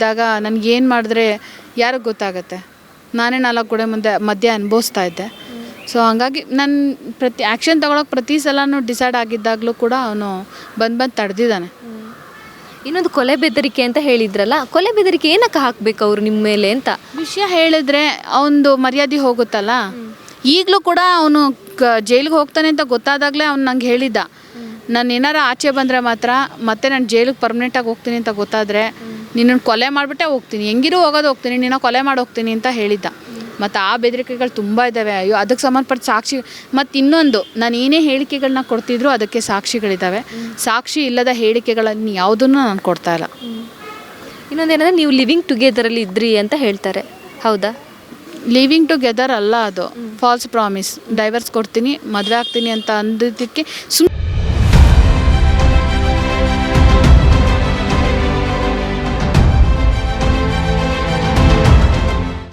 ಇದ್ದಾಗ ಏನು ಮಾಡಿದ್ರೆ ಯಾರಿಗೆ ಗೊತ್ತಾಗುತ್ತೆ? ನಾನೇ ನಾಲ್ಕು ಕೂಡ ಮುಂದೆ ಮಧ್ಯೆ ಅನುಭವಿಸ್ತಾ ಇದ್ದೆ. ಸೊ ಹಂಗಾಗಿ ನಾನು ಪ್ರತಿ ಆ್ಯಕ್ಷನ್ ತೊಗೊಳಕ್ಕೆ ಪ್ರತಿ ಸಲನೂ ಡಿಸೈಡ್ ಆಗಿದ್ದಾಗಲೂ ಕೂಡ ಅವನು ಬಂದು ಬಂದು ತಡೆದಿದ್ದಾನೆ. ಇನ್ನೊಂದು ಕೊಲೆ ಬೆದರಿಕೆ ಅಂತ ಹೇಳಿದ್ರಲ್ಲ ಕೊಲೆ ಬೆದರಿಕೆ ಏನಕ್ಕೆ ಹಾಕಬೇಕು ಅವರು ನಿಮ್ಮ ಮೇಲೆ ಅಂತ? ವಿಷಯ ಹೇಳಿದ್ರೆ ಅವನದು ಮರ್ಯಾದೆ ಹೋಗುತ್ತಲ್ಲ? ಈಗಲೂ ಕೂಡ ಅವನು ಕ ಜೈಲಿಗೆ ಹೋಗ್ತಾನೆ ಅಂತ ಗೊತ್ತಾದಾಗಲೇ ಅವ್ನು ನಂಗೆ ಹೇಳಿದ್ದ. ನಾನು ಏನಾರ ಆಚೆ ಬಂದರೆ ಮಾತ್ರ ಮತ್ತೆ ನಾನು ಜೈಲಿಗೆ ಪರ್ಮನೆಂಟಾಗಿ ಹೋಗ್ತೀನಿ ಅಂತ ಗೊತ್ತಾದರೆ ನಿನ್ನನ್ನು ಕೊಲೆ ಮಾಡಿಬಿಟ್ಟೆ ಹೋಗ್ತೀನಿ. ಹೆಂಗಿರೂ ಹೋಗೋದು ಹೋಗ್ತೀನಿ. ನಿನ್ನ ಕೊಲೆ ಮಾಡಿ ಹೋಗ್ತೀನಿ ಅಂತ ಹೇಳಿದ್ದ. ಮತ್ತು ಆ ಬೆದರಿಕೆಗಳು ತುಂಬ ಇದ್ದಾವೆ ಅಯ್ಯೋ ಅದಕ್ಕೆ ಸಂಬಂಧಪಟ್ಟ ಸಾಕ್ಷಿ ಮತ್ತು ಇನ್ನೊಂದು ನಾನು ಏನೇ ಹೇಳಿಕೆಗಳನ್ನ ಕೊಡ್ತಿದ್ರು ಅದಕ್ಕೆ ಸಾಕ್ಷಿಗಳಿದ್ದಾವೆ ಸಾಕ್ಷಿ ಇಲ್ಲದ ಹೇಳಿಕೆಗಳನ್ನು ಯಾವುದನ್ನು ನಾನು ಕೊಡ್ತಾ ಇಲ್ಲ. ಇನ್ನೊಂದೇನಂದ್ರೆ ನೀವು ಲಿವಿಂಗ್ ಟುಗೆದರಲ್ಲಿ ಇದ್ರಿ ಅಂತ ಹೇಳ್ತಾರೆ. ಹೌದಾ? ಲಿವಿಂಗ್ ಟುಗೆದರ್ ಅಲ್ಲ ಅದು. ಫಾಲ್ಸ್ ಪ್ರಾಮಿಸ್ ಡೈವರ್ಸ್ ಕೊಡ್ತೀನಿ ಮದುವೆ ಆಗ್ತೀನಿ ಅಂತ ಅಂದಿದ್ದಕ್ಕೆ ಸುಮ್ಮನೆ